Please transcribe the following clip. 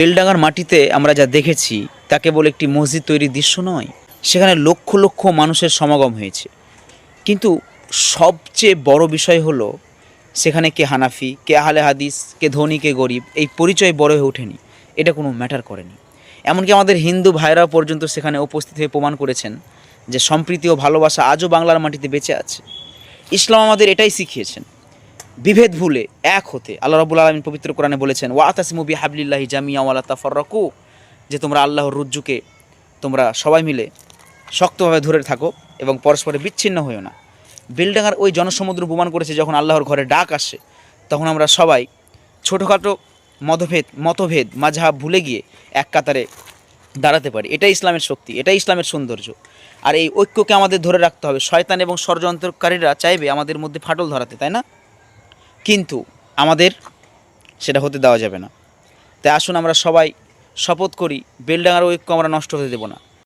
বেলডাঙ্গার মাটিতে আমরা যা দেখেছি তাকে বলে একটি মসজিদ তৈরির দৃশ্য নয়, সেখানে লক্ষ লক্ষ মানুষের সমাগম হয়েছে। কিন্তু সবচেয়ে বড় বিষয় হলো, সেখানে কে হানাফি, কে আহলে হাদিস, কে ধনী, কে গরিব, এই পরিচয় বড় হয়ে ওঠেনি। এটা কোনো ম্যাটার করেনি। এমনকি আমাদের হিন্দু ভাইরা পর্যন্ত সেখানে উপস্থিত হয়ে প্রমাণ করেছেন যে সম্প্রীতি ও ভালোবাসা আজও বাংলার মাটিতে বেঁচে আছে। ইসলাম আমাদের এটাই শিখিয়েছেন। বিভেদ ভুলে এক হতে আল্লাহ রাবুল আলমিন পবিত্র কোরআনে বলেছেন, ওয়া ওয়াতাসিমুবি হাবলিল্লাহি জামিয়া ওয়ালা তাফাররাকু যে তোমরা আল্লাহর রুজ্জুকে তোমরা সবাই মিলে শক্তভাবে ধরে থাকো এবং পরস্পরে বিচ্ছিন্ন হইও না। বেলডাঙ্গার ওই জনসমুদ্র প্রমাণ করেছে যখন আল্লাহর ঘরে ডাক আসে, তখন আমরা সবাই ছোটোখাটো মতভেদ মতভেদ মাঝহাব ভুলে গিয়ে এক কাতারে দাঁড়াতে পারি। এটাই ইসলামের শক্তি, এটাই ইসলামের সৌন্দর্য। আর এই ঐক্যকে আমাদের ধরে রাখতে হবে। শয়তান এবং ষড়যন্ত্রকারীরা চাইবে আমাদের মধ্যে ফাটল ধরাতে, তাই না? কিন্তু আমাদের সেটা হতে দেওয়া যাবে না। তাই আসুন আমরা সবাই শপথ করি বেলডাঙার ঐক্য আমরা নষ্ট হতে দেব না।